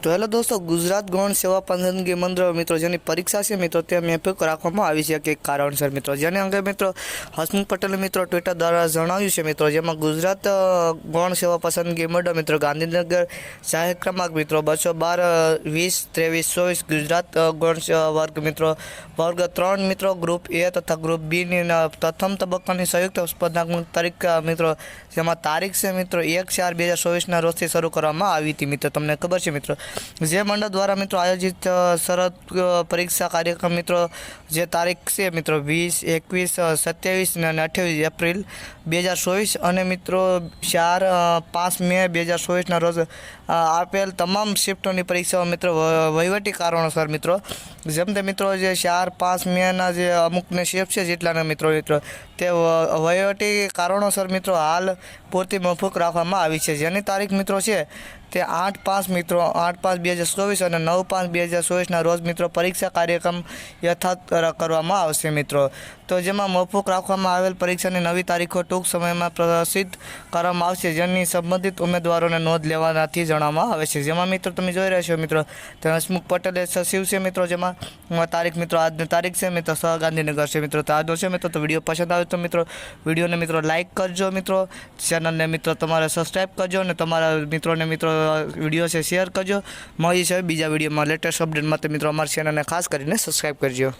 તો હેલો દોસ્તો, ગુજરાત ગૌણ સેવા પસંદગી મંડળ મિત્રો, જેની પરીક્ષા છે મિત્રો, તે મેફિક રાખવામાં આવી છે કે કારણસર મિત્રો. જેને અંગે મિત્રો, હસમુખ પટેલ મિત્રો ટ્વિટર દ્વારા જણાવ્યું છે મિત્રો, જેમાં ગુજરાત ગૌણ સેવા પસંદગી મંડળ મિત્રો, ગાંધીનગર જાહેર ક્રમાંક મિત્રો, બસો બાર વીસ, ત્રેવીસ, ચોવીસ, ગુજરાત ગૌણ સેવા વર્ગ મિત્રો, વર્ગ ત્રણ મિત્રો, ગ્રુપ એ તથા ગ્રુપ બીની પ્રથમ તબક્કાની સંયુક્ત સ્પર્ધાત્મક તારીખ મિત્રો, જેમાં તારીખ છે મિત્રો, એક ચાર બે હજાર ચોવીસના રોજથી શરૂ કરવામાં આવી હતી મિત્રો. તમને ખબર છે મિત્રો જે મંડળ દ્વારા મિત્રો આયોજિત શરદ પરીક્ષા કાર્યક્રમ મિત્રો, જે તારીખ છે મિત્રો વીસ, એકવીસ સત્યાવીસ અને અઠ્યાવીસ એપ્રિલ બે હજાર ચોવીસ અને મિત્રો ચાર પાંચ મે બે હજાર ચોવીસના રોજ આપેલ તમામ શિફ્ટોની પરીક્ષાઓ મિત્રો વહીવટી કારણોસર મિત્રો, જેમ તે મિત્રો જે ચાર, પાંચ મેના જે અમુકને શિફ્ટ છે જેટલાના મિત્રો મિત્રો, તે વહીવટી કારણોસર મિત્રો હાલ પૂરતી મફૂક રાખવામાં આવી છે. જેની તારીખ મિત્રો છે તે આઠ પાંચ મિત્રો, આઠ પાંચ બે હજાર ચોવીસ અને નવ પાંચ બે હજાર ચોવીસના રોજ મિત્રો પરીક્ષા કાર્યક્રમ યથાર્થ કરવામાં આવશે મિત્રો. તો જેમાં મોફુક રાખવામાં આવેલ પરીક્ષાની નવી તારીખો ટૂંક સમયમાં પ્રસિદ્ધ કરવામાં આવશે. જેની સંબંધિત ઉમેદવારોને નોંધ લેવાનાથી જણાવવામાં આવે છે. જેમાં મિત્રો તમે જોઈ રહ્યા છો મિત્રો તો હસમુખ પટેલે સચિવ છે મિત્રો, જેમાં તારીખ મિત્રો, આજની તારીખ છે મિત્રો સહ ગાંધીનગર છે મિત્રો. તો આજનો છે મિત્રો, તો વીડિયો પસંદ આવે તો મિત્રો, વિડીયોને મિત્રો લાઇક કરજો મિત્રો. ચેનલને મિત્રો તમારે સબસ્ક્રાઈબ કરજો અને તમારા મિત્રોને મિત્રો વીડિયો છે શેર કરજો. મળી છે બીજા વિડીયોમાં. લેટેસ્ટ અપડેટ માટે મિત્રો અમારી ચેનલને ખાસ કરીને સબસ્ક્રાઈબ કરજો.